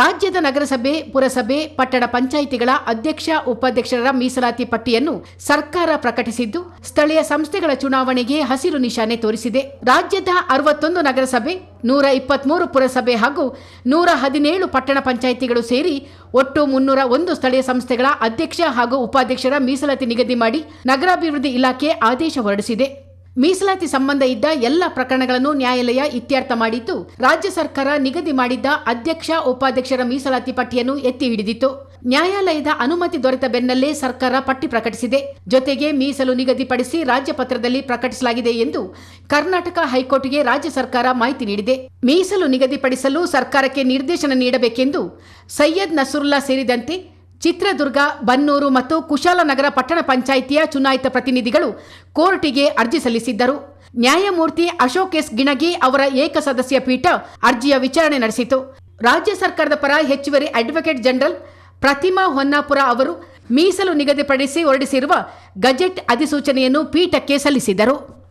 ರಾಜ್ಯದ ನಗರಸಭೆ, ಪುರಸಭೆ, ಪಟ್ಟಣ ಪಂಚಾಯಿತಿಗಳ ಅಧ್ಯಕ್ಷ, ಉಪಾಧ್ಯಕ್ಷರ ಮೀಸಲಾತಿ ಪಟ್ಟಿಯನ್ನು ಸರ್ಕಾರ ಪ್ರಕಟಿಸಿದ್ದು, ಸ್ಥಳೀಯ ಸಂಸ್ಥೆಗಳ ಚುನಾವಣೆಗೆ ಹಸಿರು ನಿಶಾನೆ ತೋರಿಸಿದೆ. ರಾಜ್ಯದ ಅರವತ್ತೊಂದು ನಗರಸಭೆ, ನೂರ ಇಪ್ಪತ್ಮೂರು ಪುರಸಭೆ ಹಾಗೂ ನೂರ ಹದಿನೇಳು ಪಟ್ಟಣ ಪಂಚಾಯಿತಿಗಳು ಸೇರಿ ಒಟ್ಟು ಮುನ್ನೂರ ಒಂದು ಸ್ಥಳೀಯ ಸಂಸ್ಥೆಗಳ ಅಧ್ಯಕ್ಷ ಹಾಗೂ ಉಪಾಧ್ಯಕ್ಷರ ಮೀಸಲಾತಿ ನಿಗದಿ ಮಾಡಿ ನಗರಾಭಿವೃದ್ಧಿ ಇಲಾಖೆ ಆದೇಶ ಹೊರಡಿಸಿದೆ. ಮೀಸಲಾತಿ ಸಂಬಂಧ ಇದ್ದ ಎಲ್ಲ ಪ್ರಕರಣಗಳನ್ನು ನ್ಯಾಯಾಲಯ ಇತ್ಯರ್ಥ ಮಾಡಿದ್ದು ರಾಜ್ಯ ಸರ್ಕಾರ ನಿಗದಿ ಮಾಡಿದ್ದ ಅಧ್ಯಕ್ಷ, ಉಪಾಧ್ಯಕ್ಷರ ಮೀಸಲಾತಿ ಪಟ್ಟಿಯನ್ನು ಎತ್ತಿ ಹಿಡಿದಿತ್ತು. ನ್ಯಾಯಾಲಯದ ಅನುಮತಿ ದೊರೆತ ಬೆನ್ನಲ್ಲೇ ಸರ್ಕಾರ ಪಟ್ಟಿ ಪ್ರಕಟಿಸಿದೆ. ಜೊತೆಗೆ ಮೀಸಲು ನಿಗದಿಪಡಿಸಿ ರಾಜ್ಯಪತ್ರದಲ್ಲಿ ಪ್ರಕಟಿಸಲಾಗಿದೆ ಎಂದು ಕರ್ನಾಟಕ ಹೈಕೋರ್ಟ್ಗೆ ರಾಜ್ಯ ಸರ್ಕಾರ ಮಾಹಿತಿ ನೀಡಿದೆ. ಮೀಸಲು ನಿಗದಿಪಡಿಸಲು ಸರ್ಕಾರಕ್ಕೆ ನಿರ್ದೇಶನ ನೀಡಬೇಕೆಂದು ಸೈಯದ್ ನಸರುಲ್ಲಾ ಸೇರಿದಂತೆ ಚಿತ್ರದುರ್ಗ, ಬನ್ನೂರು ಮತ್ತು ಕುಶಾಲನಗರ ಪಟ್ಟಣ ಪಂಚಾಯಿತಿಯ ಚುನಾಯಿತ ಪ್ರತಿನಿಧಿಗಳು ಕೋರ್ಟಿಗೆ ಅರ್ಜಿ ಸಲ್ಲಿಸಿದ್ದರು. ನ್ಯಾಯಮೂರ್ತಿ ಅಶೋಕ್ ಎಸ್. ಗಿಣಗಿ ಅವರ ಏಕಸದಸ್ಯ ಪೀಠ ಅರ್ಜಿಯ ವಿಚಾರಣೆ ನಡೆಸಿತು. ರಾಜ್ಯ ಸರ್ಕಾರದ ಪರ ಹೆಚ್ಚುವರಿ ಅಡ್ವೊಕೇಟ್ ಜನರಲ್ ಪ್ರತಿಮಾ ಹೊನ್ನಾಪುರ ಅವರು ಮೀಸಲು ನಿಗದಿಪಡಿಸಿ ಹೊರಡಿಸಿರುವ ಗಜೆಟ್ ಅಧಿಸೂಚನೆಯನ್ನು ಪೀಠಕ್ಕೆ ಸಲ್ಲಿಸಿದರು.